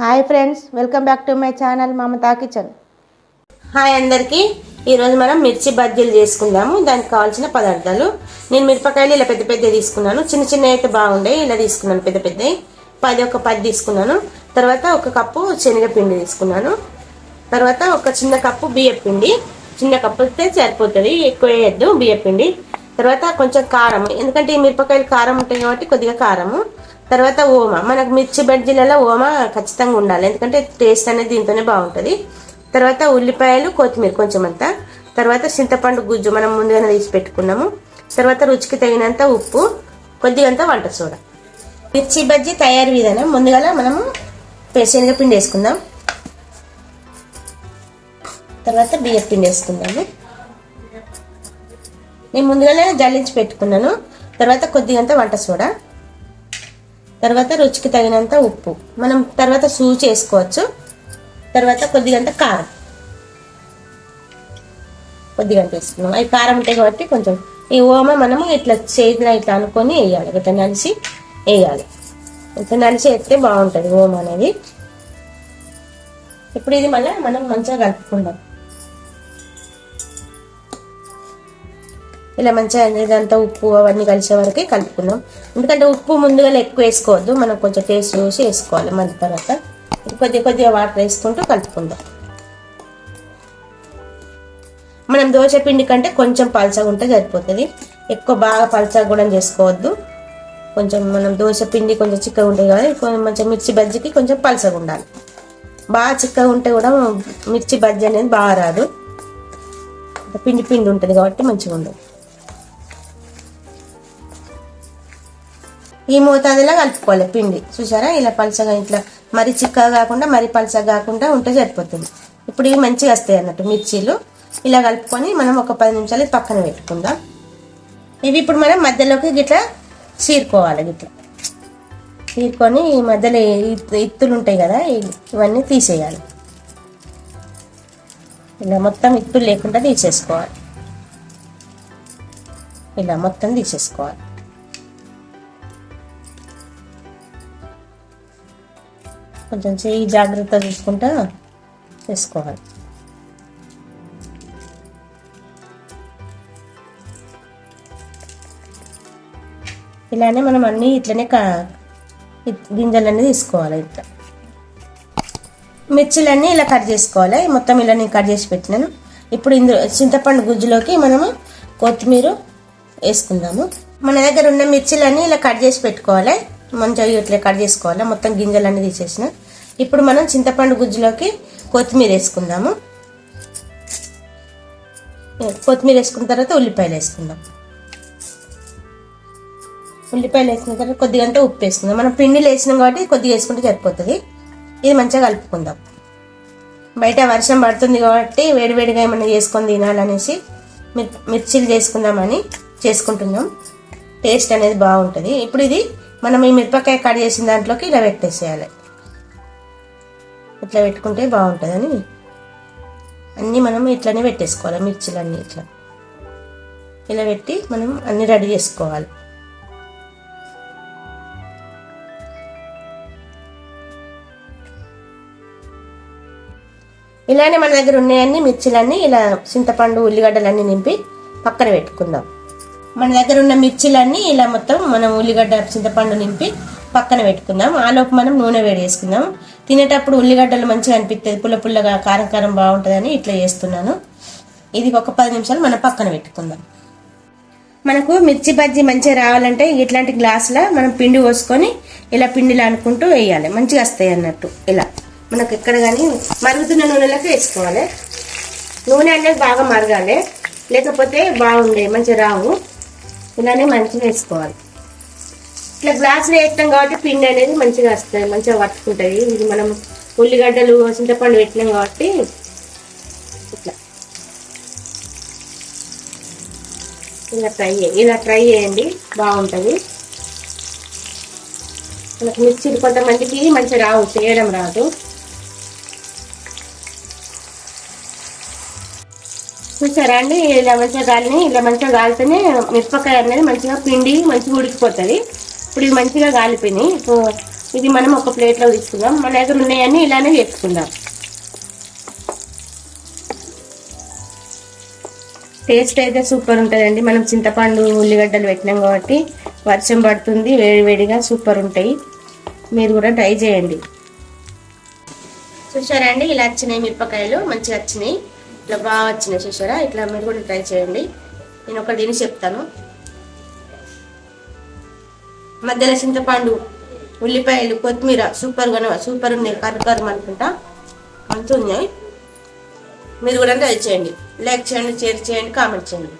Hi friends welcome back to my channel Mamata kitchen. Hi అందరికీ. ఈరోజు మనం మిర్చి బజ్జీలు చేసుకుందాము. దానికి కావాల్సిన పదార్థాలు. నేను మిరపకాయలు ఇలా పెద్ద పెద్ద తీసుకున్నాను. చిన్న చిన్న అయితే బాగుండే ఇలా తీసుకున్నాను పెద్ద పెద్దవి పది ఒక పది తీసుకున్నాను. తర్వాత ఒక కప్పు శనగపిండి తీసుకున్నాను. తర్వాత ఒక చిన్న కప్పు బియ్యపిండి చిన్న కప్పు అయితే సరిపోతుంది. ఎక్కువ వేయద్దు బియ్యపిండి తర్వాత కొంచెం కారం. ఎందుకంటే ఈ మిరపకాయలు కారం ఉంటాయి కాబట్టి కొద్దిగా కారము. తర్వాత ఓమ. మనకు మిర్చి బజ్జీలలో ఓమ ఖచ్చితంగా ఉండాలి. ఎందుకంటే టేస్ట్ అనేది దీంతోనే బాగుంటుంది. తర్వాత ఉల్లిపాయలు కొత్తిమీర కొంచెం అంతా తర్వాత చింతపండు గుజ్జు మనం ముందుగానే తీసి పెట్టుకున్నాము. తర్వాత రుచికి తగినంత ఉప్పు కొద్దిగంత వంట సోడా. మిర్చి బజ్జీ తయారీ విధానం ముందుగా మనము శనగపిండి వేసుకుందాం తర్వాత బియ్యం పిండి వేసుకుందాము నేను ముందుగానే జల్లించి పెట్టుకున్నాను. తర్వాత కొద్దిగంత వంట సోడా. తర్వాత రుచికి తగినంత ఉప్పు. మనం తర్వాత సూ చేసుకోవచ్చు. తర్వాత కొద్దిగంత కారం. కొద్దిగంత వేసుకున్నాం. అవి కారం ఉంటాయి కాబట్టి కొంచెం ఈ ఓమ మనము ఇట్లా చేతిలో ఇట్లా అనుకొని వేయాలి. ఇట్లా నలిసి వేయాలి. ఇట్లా నలిసి వేస్తే బాగుంటుంది ఓమ అనేది. ఇప్పుడు ఇది మళ్ళీ మనం మంచిగా కలుపుకుందాం. ఇలా మంచిగా ఇదంతా ఉప్పు అవన్నీ కలిసే వరకు కలుపుకుందాం ఎందుకంటే ఉప్పు ముందుగా ఎక్కువ వేసుకోవద్దు మనం కొంచెం టేస్ట్ చూసి వేసుకోవాలి మళ్ళీ తర్వాత. కొద్దిగా కొద్దిగా వాటర్ వేసుకుంటూ కలుపుకుందాం. మనం దోశ పిండి కంటే కొంచెం పలచగా ఉంటే సరిపోతుంది. ఎక్కువ బాగా పలచగా కూడా చేసుకోవద్దు. కొంచెం మనం దోశ పిండి కొంచెం చిక్కగా ఉంటుంది కదా కొంచెం మంచిగా మిర్చి బజ్జీకి కొంచెం పలచగా ఉండాలి. బాగా చిక్కగా ఉంటే కూడా మిర్చి బజ్జీ అనేది బాగా రాదు. పిండి పిండి ఉంటుంది కాబట్టి మంచిగా ఉండదు. ఈ మోతాదులా కలుపుకోవాలి. పిండి. చూసారా? ఇలా పలసగా ఇట్లా మరి చిక్కగా కాకుండా మరి పలసగా కాకుండా ఉంటే సరిపోతుంది. ఇప్పుడు ఇవి మంచిగా వస్తాయి అన్నట్టు మిర్చీలు. ఇలా కలుపుకొని మనం ఒక పది నిమిషాలు పక్కన పెట్టుకుందాం. ఇవి ఇప్పుడు మనం మధ్యలోకి గిట్లా చీరుకోవాలి గిట్లా. చీరుకొని ఈ మధ్యలో ఇత్తులు ఉంటాయి కదా ఇవన్నీ తీసేయాలి. ఇలా మొత్తం ఇత్తులు లేకుండా తీసేసుకోవాలి. ఇలా మొత్తం తీసేసుకోవాలి. కొంచెం చెయ్యి జాగ్రత్త చూసుకుంటా చేసుకోవాలి ఇలానే మనం అన్నీ ఇట్లనే గింజలన్నీ తీసుకోవాలి ఇట్లా మిర్చిలన్నీ ఇలా కట్ చేసుకోవాలి. మొత్తం ఇలా నేను కట్ చేసి పెట్టినాను. ఇప్పుడు ఇందులో చింతపండు గుజ్జులోకి మనము కొత్తిమీర వేసుకుందాము. మన దగ్గర ఉన్న మిర్చిలన్నీ ఇలా కట్ చేసి పెట్టుకోవాలి. మంచిగా ఇట్లా కట్ చేసుకోవాలి. మొత్తం గింజలన్నీ తీసేసిన. ఇప్పుడు మనం చింతపండు గుజ్జులోకి కొత్తిమీర వేసుకుందాము. కొత్తిమీర వేసుకున్న తర్వాత ఉల్లిపాయలు వేసుకుందాం. ఉల్లిపాయలు వేసుకున్న తర్వాత కొద్దిగా అంతా ఉప్పు వేసుకుందాం. మనం పిండిలు వేసినాం కాబట్టి కొద్దిగా వేసుకుంటే సరిపోతుంది. ఇది మంచిగా కలుపుకుందాం. బయట వర్షం పడుతుంది కాబట్టి వేడివేడిగా ఏమైనా చేసుకొని తినాలనేసి మిర్చీలు చేసుకుందామని చేసుకుంటున్నాం. టేస్ట్ అనేది బాగుంటుంది. ఇప్పుడు ఇది మనం ఈ మిరపకాయ కట్ చేసిన దాంట్లోకి ఇలా పెట్టేసేయాలి. ఇట్లా పెట్టుకుంటే బాగుంటుందని. అన్నీ మనం ఇట్లానే పెట్టేసుకోవాలి మిర్చిలన్నీ ఇట్లా. ఇలా పెట్టి మనం అన్నీ రెడీ చేసుకోవాలి. ఇలానే మన దగ్గర ఉన్నాయన్నీ మిర్చిలన్నీ ఇలా చింతపండు ఉల్లిగడ్డలన్నీ నింపి పక్కన పెట్టుకుందాం. మన దగ్గర ఉన్న మిర్చిలన్నీ ఇలా మొత్తం మనం ఉల్లిగడ్డ చింతపండు నింపి పక్కన పెట్టుకుందాం. ఆలోపు మనం నూనె వేడి చేసుకుందాం. తినేటప్పుడు ఉల్లిగడ్డలు మంచిగా అనిపిస్తుంది పుల్ల పుల్లగా కారం కారం బాగుంటుందని ఇట్లా చేస్తున్నాను. ఇది ఒక పది నిమిషాలు మనం పక్కన పెట్టుకుందాం. మనకు మిర్చి బజ్జీ మంచిగా రావాలంటే ఇట్లాంటి గ్లాసులో మనం పిండి పోసుకొని ఇలా పిండిలా అనుకుంటూ వేయాలి. మంచిగా వస్తాయి అన్నట్టు ఇలా. మనకు ఎక్కడ కానీ మరుగుతున్న నూనెలోకి వేసుకోవాలి. నూనె అనేది బాగా మరగాలి. లేకపోతే బాగుండే మంచిగా రావు. ఇలానే మంచిగా వేసుకోవాలి. ఇట్లా గ్లాసులు వేస్తాం కాబట్టి పిండి అనేది మంచిగా వస్తుంది మంచిగా పట్టుకుంటుంది. ఇది మనం ఉల్లిగడ్డలు చింతపండు పెట్టినాం కాబట్టి ఇట్లా. ఇలా ట్రై ఇలా ట్రై చేయండి బాగుంటుంది. మనకు మిర్చిలు కొంతమందికి మంచిగా రావు చేయడం రాదు. చూసారా అండి? ఇలా మంచిగా గాలిని ఇలా మంచిగా గాలితేనే మిరపకాయ అనేది మంచిగా పిండి మంచిగా ఉడికిపోతుంది. ఇప్పుడు ఇవి మంచిగా గాలిపోయినాయి. ఇప్పుడు ఇది మనం ఒక ప్లేట్లో తీసుకుందాం. మన దగ్గర ఉన్నాయన్నీ ఇలానే వేసుకుందాం. టేస్ట్ అయితే సూపర్ ఉంటుందండి. మనం చింతపండు ఉల్లిగడ్డలు పెట్టినాం కాబట్టి వర్షం పడుతుంది వేడివేడిగా సూపర్ ఉంటాయి. మీరు కూడా ట్రై చేయండి. చూసారా అండి? ఇలా వచ్చినాయి మిరపకాయలు. మంచిగా వచ్చినాయి. ఇట్లా బాగా వచ్చినాయి. చూసారా? ఇట్లా మీరు కూడా ట్రై చేయండి. నేను ఒక దీన్ని చెప్తాను. మధ్యలో చింతపండు ఉల్లిపాయలు కొత్తిమీర సూపర్గా సూపర్ ఉన్నాయి. కర్రకరం అనుకుంటా. మంచిగా ఉన్నాయి. మీరు కూడా ట్రై చేయండి. లైక్ చేయండి షేర్ చేయండి కామెంట్ చేయండి.